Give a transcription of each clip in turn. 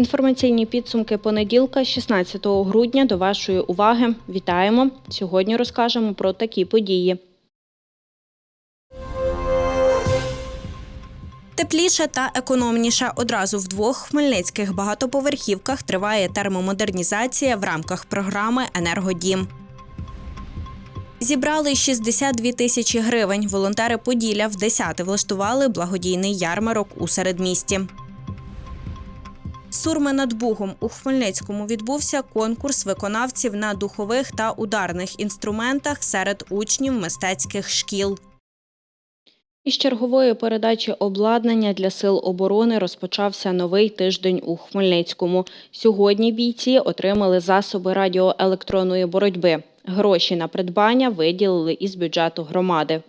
Інформаційні підсумки понеділка, 16 грудня. До вашої уваги вітаємо. Сьогодні розкажемо про такі події. Тепліше та економніше одразу в двох хмельницьких багатоповерхівках триває термомодернізація в рамках програми Енергодім. Зібрали 62 тисячі гривень. Волонтери Поділля в 10 влаштували благодійний ярмарок у середмісті. Сурми над Бугом у Хмельницькому відбувся конкурс виконавців на духових та ударних інструментах серед учнів мистецьких шкіл. Із чергової передачі обладнання для сил оборони розпочався новий тиждень у Хмельницькому. Сьогодні бійці отримали засоби радіоелектронної боротьби. Гроші на придбання виділили із бюджету громади.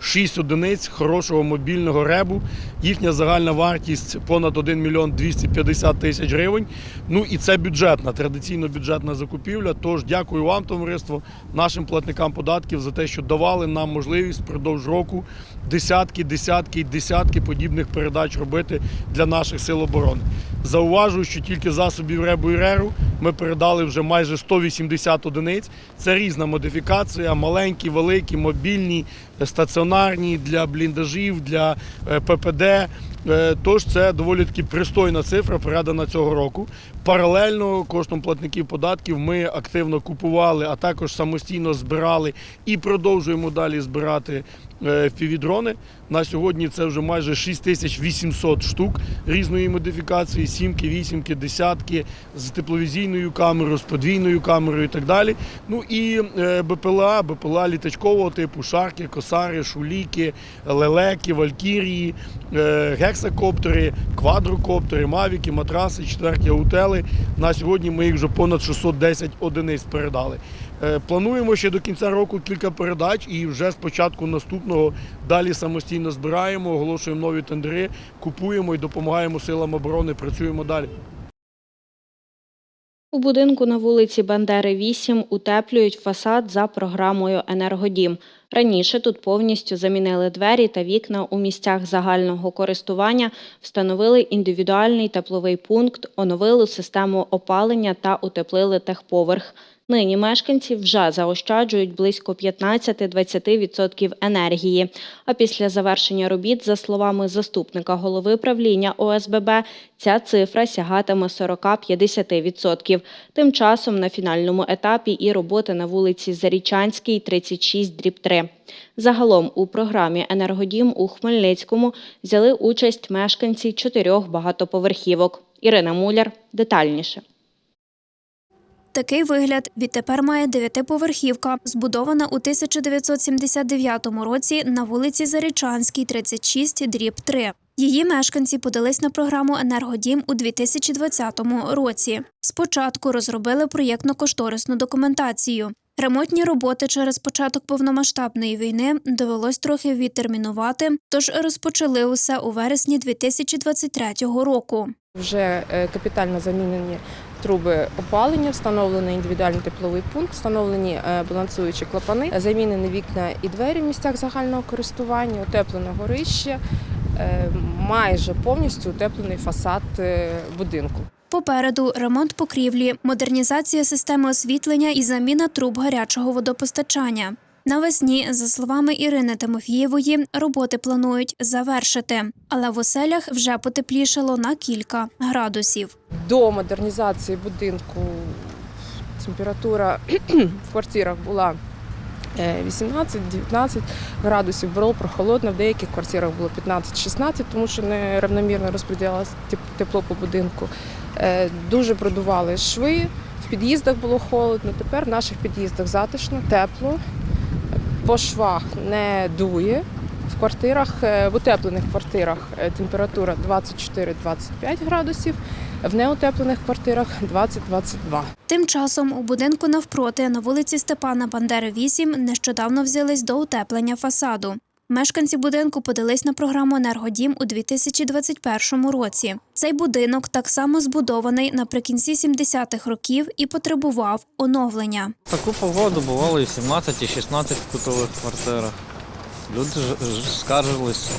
6 одиниць хорошого мобільного ребу. Їхня загальна вартість понад 1 мільйон 250 тисяч гривень. Ну і це бюджетна, традиційно бюджетна закупівля. Тож дякую вам, товариство, нашим платникам податків за те, що давали нам можливість впродовж року десятки, десятки і десятки подібних передач робити для наших сил оборони. Зауважую, що тільки засобів ребу і реру ми передали вже майже 180 одиниць. Це різна модифікація, маленькі, великі, мобільні, стаціонарні для бліндажів, для е, ППД. Е, Тож це доволі таки пристойна цифра, передана цього року. Паралельно коштом платників податків ми активно купували, а також самостійно збирали і продовжуємо далі збирати е, фівідрони. На сьогодні це вже майже 6800 штук різної модифікації, сімки, вісімки, десятки з тепловізійною камерою, з подвійною камерою і так далі. Ну і е, БПЛА, БПЛА літачкового типу, шарки, косари, шуліки, лелеки, валькірії, е, гексакоптери, квадрокоптери, мавіки, матраси, четверті аутели. На сьогодні ми їх вже понад 610 одиниць передали. Е, Плануємо ще до кінця року кілька передач і вже з початку наступного далі самостійно збираємо, оголошуємо нові тендери, купуємо і допомагаємо силам оборони. Працюємо далі. У будинку на вулиці Бандери 8 утеплюють фасад за програмою Енергодім. Раніше тут повністю замінили двері та вікна у місцях загального користування, встановили індивідуальний тепловий пункт, оновили систему опалення та утеплили техповерх. Нині мешканці вже заощаджують близько 15-20% енергії. А після завершення робіт, за словами заступника голови правління ОСББ, ця цифра сягатиме 40-50%. Тим часом на фінальному етапі і роботи на вулиці Зарічанській, 36, дріб 3. Загалом у програмі «Енергодім» у Хмельницькому взяли участь мешканці чотирьох багатоповерхівок. Ірина Муляр детальніше. Такий вигляд відтепер має дев'ятиповерхівка, збудована у 1979 році на вулиці Зарічанській, 36, дріб 3. Її мешканці подались на програму Енергодім у 2020 році. Спочатку розробили проєктно-кошторисну документацію. Ремонтні роботи через початок повномасштабної війни довелось трохи відтермінувати, тож розпочали усе у вересні 2023 року. Вже е, капітально замінені труби опалення, встановлений індивідуальний тепловий пункт, встановлені е, балансуючі клапани, замінені вікна і двері в місцях загального користування, утеплено горище, е, майже повністю утеплений фасад будинку. Попереду ремонт покрівлі, модернізація системи освітлення і заміна труб гарячого водопостачання. Навесні, за словами Ірини Тимофієвої, роботи планують завершити, але в оселях вже потеплішало на кілька градусів. До модернізації будинку температура в квартирах була е, 18-19 градусів, було прохолодно, в деяких квартирах було 15-16, тому що неравномірно розподілялося теп- тепло по будинку. Е, Дуже продували шви, в під'їздах було холодно. Тепер в наших під'їздах затишно, тепло, по швах не дує. В квартирах, е, в утеплених квартирах е, температура 24-25 градусів, в неутеплених квартирах 20-22. Тим часом у будинку навпроти на вулиці Степана Бандери 8 нещодавно взялись до утеплення фасаду. Мешканці будинку подались на програму Енергодім у 2021 році. Цей будинок так само збудований наприкінці 70-х років і потребував оновлення. Таку погоду бувало і в 17, і 16 кутових квартирах. Люди скаржились,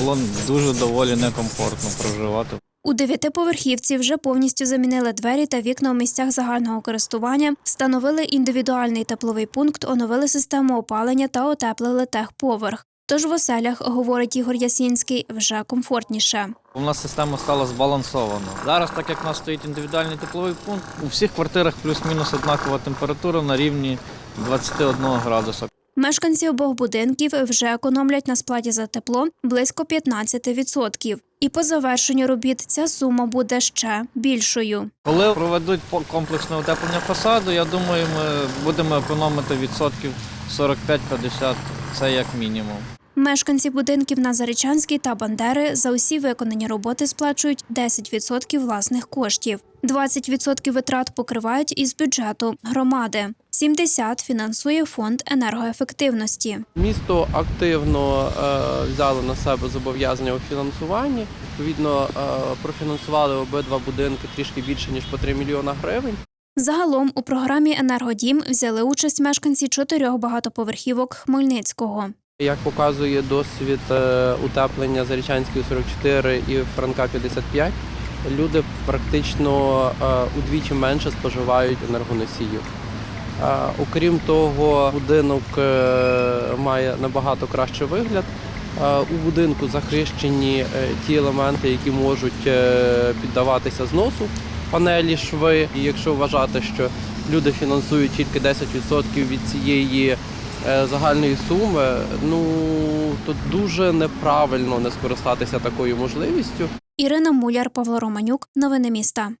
було дуже доволі некомфортно проживати. У дев'ятиповерхівці вже повністю замінили двері та вікна у місцях загального користування, встановили індивідуальний тепловий пункт, оновили систему опалення та отеплили техповерх. Тож в оселях, говорить Ігор Ясінський, вже комфортніше. У нас система стала збалансована. Зараз, так як у нас стоїть індивідуальний тепловий пункт, у всіх квартирах плюс-мінус однакова температура на рівні 21 градуса. Мешканці обох будинків вже економлять на сплаті за тепло близько 15%. І по завершенню робіт ця сума буде ще більшою. Коли проведуть комплексне утеплення фасаду, я думаю, ми будемо економити відсотків 45-50, це як мінімум. Мешканці будинків на Заречанській та Бандери за усі виконані роботи сплачують 10% власних коштів. 20% витрат покривають із бюджету громади. 70% фінансує фонд енергоефективності. Місто активно е, взяло на себе зобов'язання у фінансуванні. Відповідно, е, профінансували обидва будинки трішки більше ніж по 3 мільйона гривень. Загалом у програмі Енергодім взяли участь мешканці чотирьох багатоповерхівок Хмельницького. Як показує досвід е, утеплення Зарічанської 44 і Франка 55, люди практично е, удвічі менше споживають енергоносіїв. Е, Окрім того, будинок має набагато кращий вигляд. У будинку захищені ті елементи, які можуть піддаватися зносу, панелі, шви. І якщо вважати, що люди фінансують тільки 10% від цієї загальної суми, ну то дуже неправильно не скористатися такою можливістю. Ірина Муляр, Павло Романюк. Новини міста.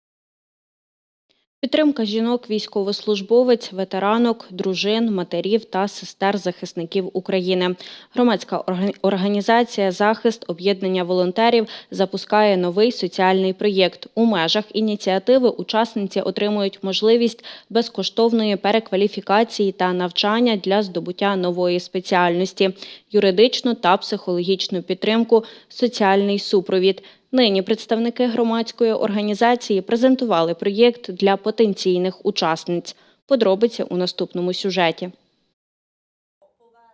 Підтримка жінок, військовослужбовець, ветеранок, дружин, матерів та сестер захисників України. Громадська організація Захист об'єднання волонтерів запускає новий соціальний проєкт. У межах ініціативи учасниці отримують можливість безкоштовної перекваліфікації та навчання для здобуття нової спеціальності, юридичну та психологічну підтримку, соціальний супровід. Нині представники громадської організації презентували проєкт для потенційних учасниць. Подробиці у наступному сюжеті.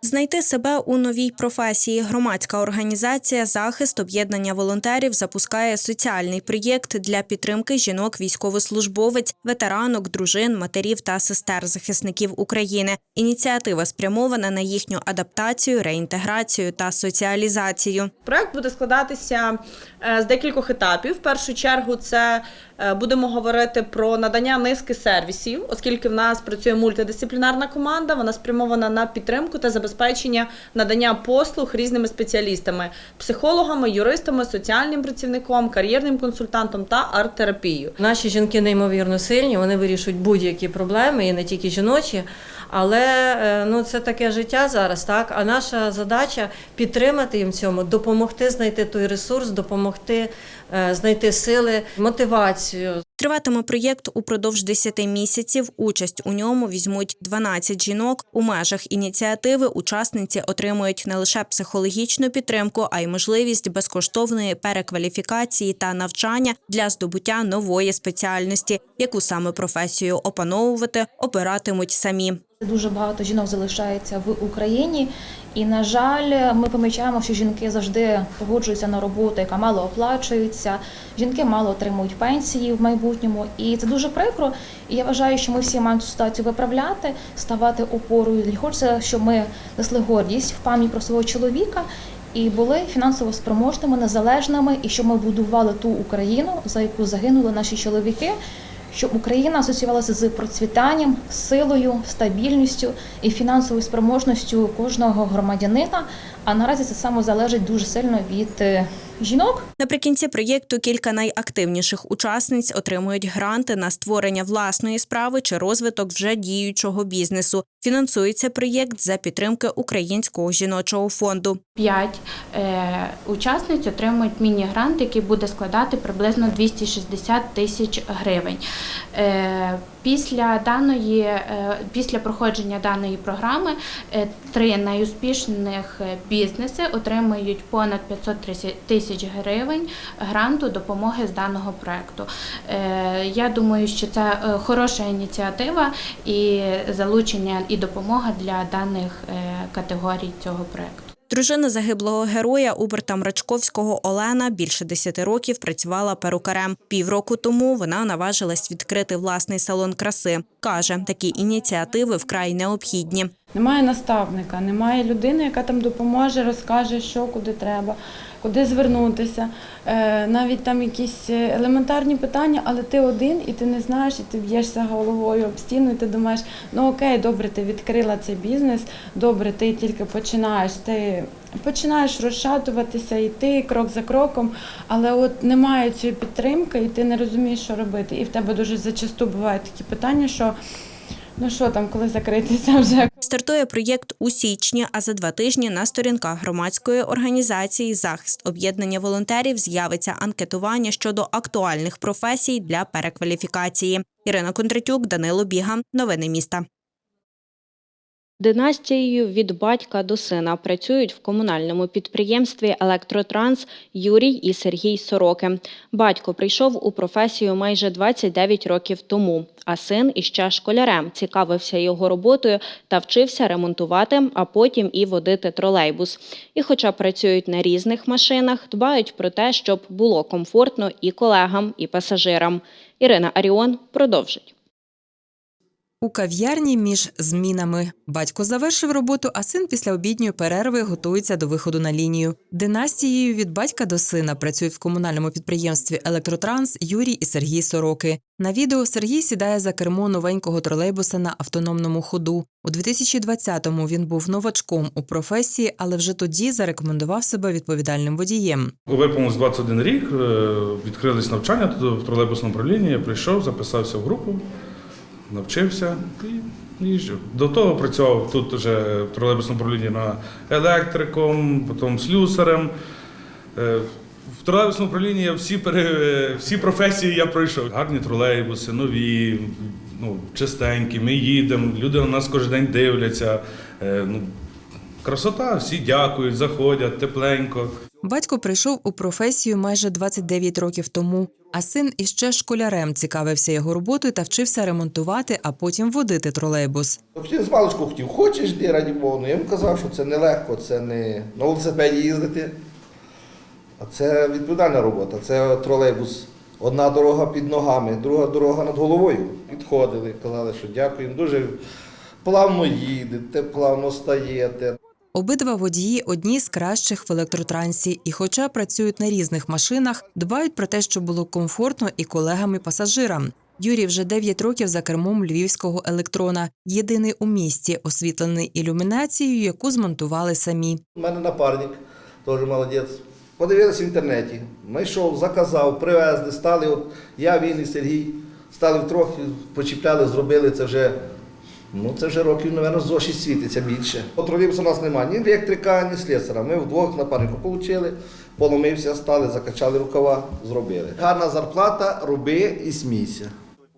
Знайти себе у новій професії. Громадська організація Захист об'єднання волонтерів запускає соціальний проєкт для підтримки жінок, військовослужбовець, ветеранок, дружин, матерів та сестер захисників України. Ініціатива спрямована на їхню адаптацію, реінтеграцію та соціалізацію. Проект буде складатися е, з декількох етапів. В першу чергу, це будемо говорити про надання низки сервісів, оскільки в нас працює мультидисциплінарна команда. Вона спрямована на підтримку та забезпечення надання послуг різними спеціалістами: психологами, юристами, соціальним працівником, кар'єрним консультантом та арт-терапією. Наші жінки неймовірно сильні, вони вирішують будь-які проблеми, і не тільки жіночі. Але е, ну це таке життя зараз, так. А наша задача підтримати їм в цьому, допомогти знайти той ресурс, допомогти е, знайти сили, мотивацію. Триватиме проєкт упродовж 10 місяців. Участь у ньому візьмуть 12 жінок. У межах ініціативи учасниці отримують не лише психологічну підтримку, а й можливість безкоштовної перекваліфікації та навчання для здобуття нової спеціальності, яку саме професію опановувати обиратимуть самі. Дуже багато жінок залишається в Україні, і на жаль, ми помічаємо, що жінки завжди погоджуються на роботу, яка мало оплачується. Жінки мало отримують пенсії в майбутньому, і це дуже прикро. І я вважаю, що ми всі маємо цю ситуацію виправляти, ставати опорою. І Хочеться, щоб ми несли гордість в пам'ять про свого чоловіка. І були фінансово спроможними, незалежними, і щоб ми будували ту Україну, за яку загинули наші чоловіки, щоб Україна асоціювалася з процвітанням, силою, стабільністю і фінансовою спроможністю кожного громадянина. А наразі це саме залежить дуже сильно від е, жінок. Наприкінці проєкту кілька найактивніших учасниць отримують гранти на створення власної справи чи розвиток вже діючого бізнесу. Фінансується проєкт за підтримки Українського жіночого фонду. П'ять е, учасниць отримують міні-грант, який буде складати приблизно 260 тисяч гривень. Після даної, е, після проходження даної програми е, три найуспішних е, бізнеси отримують понад 500 тисяч гривень гранту допомоги з даного проекту. Я думаю, що це хороша ініціатива і залучення і допомога для даних категорій цього проекту. Дружина загиблого героя Уберта Мрачковського Олена більше 10 років працювала перукарем. Півроку тому вона наважилась відкрити власний салон краси. Каже, такі ініціативи вкрай необхідні. Немає наставника, немає людини, яка там допоможе, розкаже, що куди треба, куди звернутися. Е, навіть там якісь елементарні питання, але ти один і ти не знаєш, і ти б'єшся головою об стіну, і ти думаєш, ну окей, добре, ти відкрила цей бізнес, добре, ти тільки починаєш, ти починаєш розшатуватися, йти крок за кроком, але от немає цієї підтримки, і ти не розумієш, що робити. І в тебе дуже зачасту бувають такі питання, що ну що там, коли закритися вже. Стартує проєкт у січні, а за два тижні на сторінках громадської організації Захист об'єднання волонтерів з'явиться анкетування щодо актуальних професій для перекваліфікації. Ірина Кондратюк, Данило Біга. Новини міста. Династією від батька до сина працюють в комунальному підприємстві Електротранс Юрій і Сергій Сороки. Батько прийшов у професію майже 29 років тому, а син іще школярем цікавився його роботою та вчився ремонтувати, а потім і водити тролейбус. І, хоча працюють на різних машинах, дбають про те, щоб було комфортно і колегам, і пасажирам. Ірина Аріон продовжить. У кав'ярні між змінами батько завершив роботу, а син після обідньої перерви готується до виходу на лінію. Династією від батька до сина працюють в комунальному підприємстві Електротранс Юрій і Сергій Сороки. На відео Сергій сідає за кермо новенького тролейбуса на автономному ходу. У 2020-му він був новачком у професії, але вже тоді зарекомендував себе відповідальним водієм. Виповнилось 21 рік, е, відкрились навчання в тролейбусному управлінні. Я прийшов, записався в групу, навчився і їжджу. До того працював тут вже в тролейбусному управлінні на електриком, потім слюсарем. Е, В тролейбусному управлінні я всі, всі професії я пройшов. Гарні тролейбуси, нові, ну, чистенькі, ми їдемо, люди на нас кожен день дивляться. Е, Ну, красота, всі дякують, заходять, тепленько. Батько прийшов у професію майже 29 років тому, а син іще школярем цікавився його роботою та вчився ремонтувати, а потім водити тролейбус. Хотів з маличку хотів, хочеш йди раді Богу. Ну, я йому казав, що це нелегко, це не на велосипеді їздити. А це відповідальна робота. Це тролейбус. Одна дорога під ногами, друга дорога над головою. Підходили, казали, що дякуємо. Дуже плавно їдете, плавно стаєте. Обидва водії одні з кращих в електротрансі, і, хоча працюють на різних машинах, дбають про те, щоб було комфортно і колегам, і пасажирам. Юрій вже 9 років за кермом львівського електрона, єдиний у місті, освітлений ілюмінацією, яку змонтували самі. У мене напарник, теж молодець. Подивилися в інтернеті. Знайшов, заказав, привезли, стали. От я, він і Сергій, стали втрохи, почіпляли, зробили це вже. Ну, це вже років, мабуть, зо 6 світиться більше. Тролейбусу у нас немає ні електрика, ні слесара. Ми вдвох напарнику отримали, поломився, стали, закачали рукава, зробили. Гарна зарплата, роби і смійся.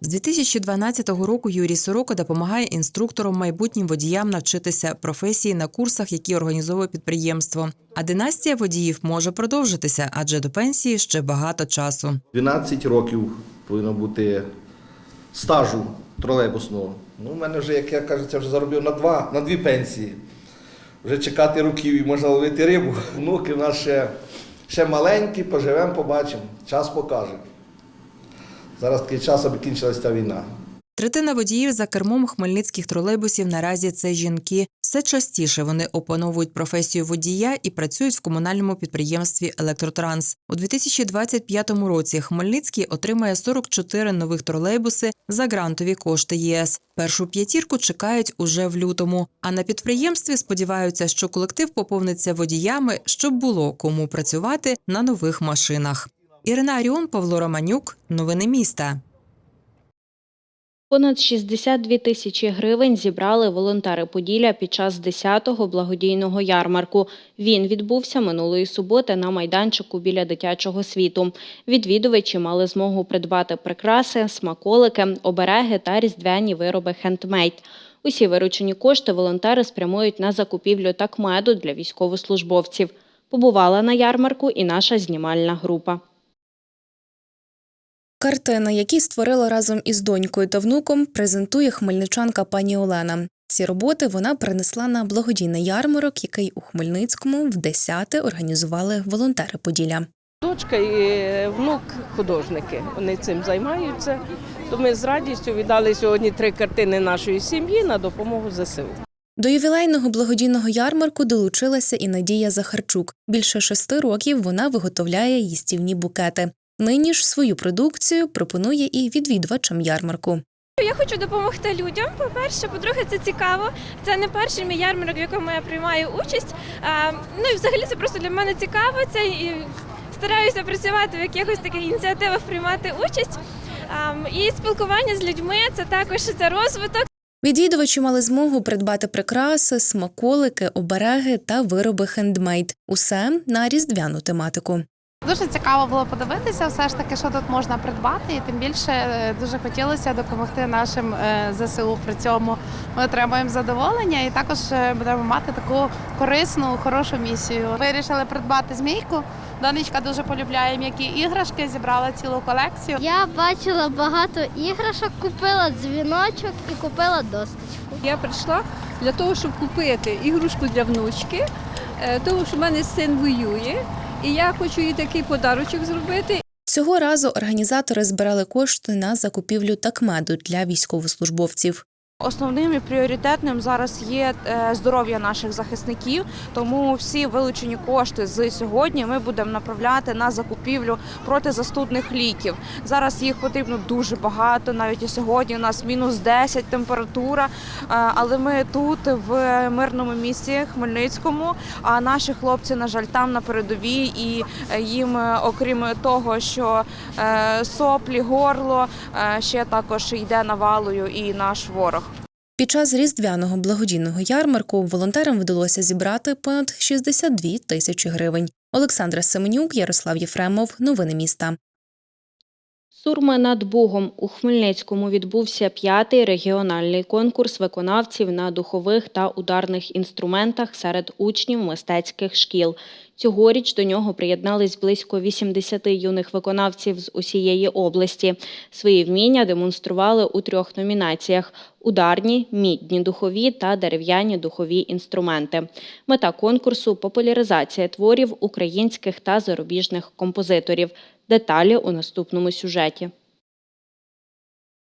З 2012 року Юрій Сороко допомагає інструкторам майбутнім водіям навчитися професії на курсах, які організовує підприємство. А династія водіїв може продовжитися, адже до пенсії ще багато часу. 12 років повинно бути стажу тролейбусного. Ну, у мене вже, як я кажеться, вже заробив на два, на дві пенсії. Вже чекати років і можна ловити рибу. Внуки в нас ще, ще маленькі, поживемо, побачимо. Час покаже. Зараз такий час, аби кінчилася ця війна. Третина водіїв за кермом хмельницьких тролейбусів наразі це жінки. Все частіше вони опановують професію водія і працюють в комунальному підприємстві Електротранс. У 2025 році Хмельницький отримає 44 нових тролейбуси за грантові кошти ЄС. Першу п'ятірку чекають уже в лютому. А на підприємстві сподіваються, що колектив поповниться водіями, щоб було кому працювати на нових машинах. Ірина Аріон, Павло Романюк. Новини міста. Понад 62 тисячі гривень зібрали волонтери Поділля під час 10-го благодійного ярмарку. Він відбувся минулої суботи на майданчику біля дитячого світу. Відвідувачі мали змогу придбати прикраси, смаколики, обереги та різдвяні вироби хендмейд. Усі виручені кошти волонтери спрямують на закупівлю такмеду для військовослужбовців. Побувала на ярмарку і наша знімальна група. Картина, які створила разом із донькою та внуком, презентує хмельничанка пані Олена. Ці роботи вона принесла на благодійний ярмарок, який у Хмельницькому в десяте організували волонтери Поділля. Дочка і внук художники. Вони цим займаються. То ми з радістю віддали сьогодні три картини нашої сім'ї на допомогу ЗСУ. До ювілейного благодійного ярмарку долучилася і Надія Захарчук. Більше шести років вона виготовляє їстівні букети. Нині ж свою продукцію пропонує і відвідувачам ярмарку. Я хочу допомогти людям. По-перше, по-друге, це цікаво. Це не перший мій ярмарок, в якому я приймаю участь. Ну і взагалі це просто для мене цікаво. Це і стараюся працювати в якихось таких ініціативах, приймати участь. І спілкування з людьми це також це розвиток. Відвідувачі мали змогу придбати прикраси, смаколики, обереги та вироби хендмейд. Усе на різдвяну тематику. Дуже цікаво було подивитися, все ж таки, що тут можна придбати, і тим більше е, дуже хотілося допомогти нашим е, ЗСУ. При цьому ми отримуємо задоволення і також е, будемо мати таку корисну, хорошу місію. Вирішили придбати змійку. Донечка дуже полюбляє м'які іграшки, зібрала цілу колекцію. Я бачила багато іграшок, купила дзвіночок і купила досточку. Я прийшла для того, щоб купити ігрушку для внучки, тому що в мене син воює, і я хочу їй такий подарочок зробити. Цього разу організатори збирали кошти на закупівлю такмеду для військовослужбовців. Основним і пріоритетним зараз є е, здоров'я наших захисників, тому всі вилучені кошти з сьогодні ми будемо направляти на закупівлю протизастудних ліків. Зараз їх потрібно дуже багато. Навіть і сьогодні у нас мінус 10 температура. Е, Але ми тут в мирному місті Хмельницькому. А наші хлопці, на жаль, там на передовій, і е, їм, окрім того, що соплі, горло, ще також йде навалою і наш ворог. Під час різдвяного благодійного ярмарку волонтерам вдалося зібрати понад 62 тисячі гривень. Олександра Семенюк, Ярослав Єфремов. Новини міста. Сурми над Бугом у Хмельницькому відбувся п'ятий регіональний конкурс виконавців на духових та ударних інструментах серед учнів мистецьких шкіл. Цьогоріч до нього приєднались близько 80 юних виконавців з усієї області. Свої вміння демонстрували у трьох номінаціях: ударні, мідні духові та дерев'яні духові інструменти. Мета конкурсу популяризація творів українських та зарубіжних композиторів. Деталі у наступному сюжеті.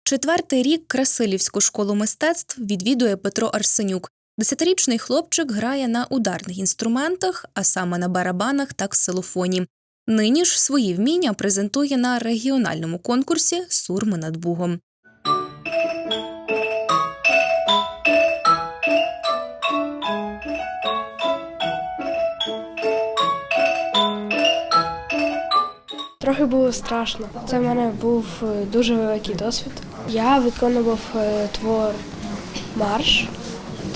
Четвертий рік Красилівську школу мистецтв відвідує Петро Арсенюк. Десятирічний хлопчик грає на ударних інструментах, а саме на барабанах та ксилофоні. Нині ж свої вміння презентує на регіональному конкурсі Сурми над Бугом. Трохи було страшно. Це в мене був е, дуже великий досвід. Я виконував е, твор марш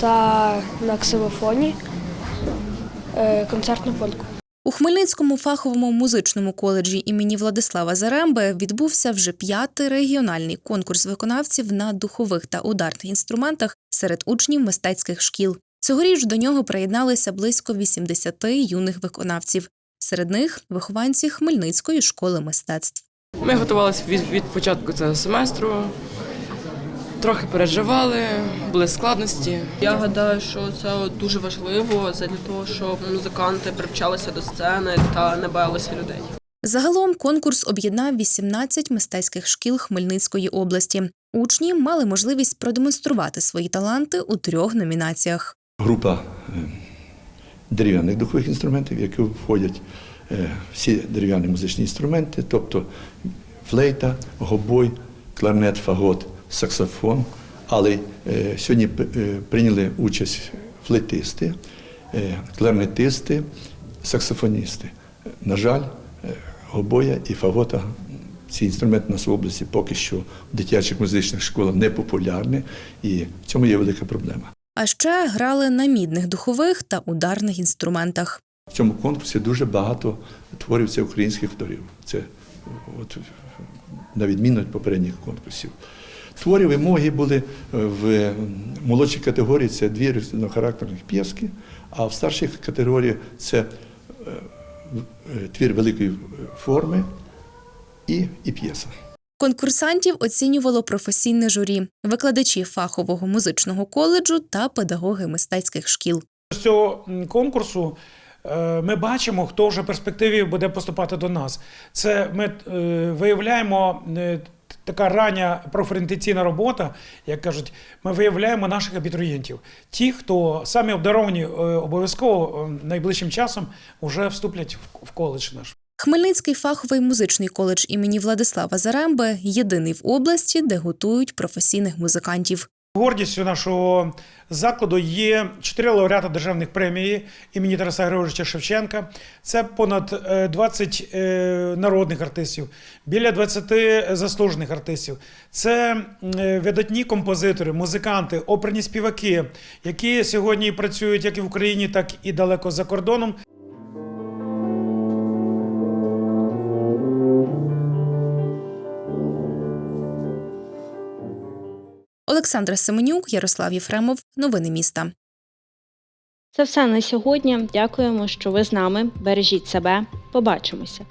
та на ксилофоні е, концертну польку. У Хмельницькому фаховому музичному коледжі імені Владислава Заремби відбувся вже п'ятий регіональний конкурс виконавців на духових та ударних інструментах серед учнів мистецьких шкіл. Цьогоріч до нього приєдналися близько 80 юних виконавців. Серед них вихованці Хмельницької школи мистецтв. Ми готувалися від, від початку цього семестру, трохи переживали, були складності. Я гадаю, що це дуже важливо для того, щоб музиканти привчалися до сцени та не боялися людей. Загалом конкурс об'єднав 18 мистецьких шкіл Хмельницької області. Учні мали можливість продемонструвати свої таланти у трьох номінаціях. Група е, дерев'яних духових інструментів, в які входять е, всі дерев'яні музичні інструменти, тобто флейта, гобой, кларнет, фагот, саксофон. Але е, сьогодні е, прийняли участь флейтисти, е, кларнетисти, саксофоністи. На жаль, гобоя і фагота ці інструменти у нас в області поки що в дитячих музичних школах не популярні, і в цьому є велика проблема. А ще грали на мідних духових та ударних інструментах. В цьому конкурсі дуже багато творів це українських авторів. Це от, на відміну від попередніх конкурсів. Твори вимоги були в молодшій категорії це дві різнохарактерних п'єски, а в старшій категорії це е, е, твір великої форми і, і п'єса. Конкурсантів оцінювало професійне журі, викладачі фахового музичного коледжу та педагоги мистецьких шкіл. З цього конкурсу е, ми бачимо, хто вже в перспективі буде поступати до нас. Це ми е, виявляємо е, така рання профорієнтаційна робота, як кажуть, ми виявляємо наших абітурієнтів. Ті, хто самі обдаровані, е, обов'язково е, найближчим часом вже вступлять в- коледж наш. Хмельницький фаховий музичний коледж імені Владислава Заремби єдиний в області, де готують професійних музикантів. Гордістю нашого закладу є чотири лауреата державних премій імені Тараса Григоровича Шевченка. Це понад е, 20 е, народних артистів, біля 20 заслужених артистів. Це е, видатні композитори, музиканти, оперні співаки, які сьогодні працюють як і в Україні, так і далеко за кордоном. Олександра Семенюк, Ярослав Єфремов. Новини міста. Це все на сьогодні. Дякуємо, що ви з нами. Бережіть себе. Побачимося.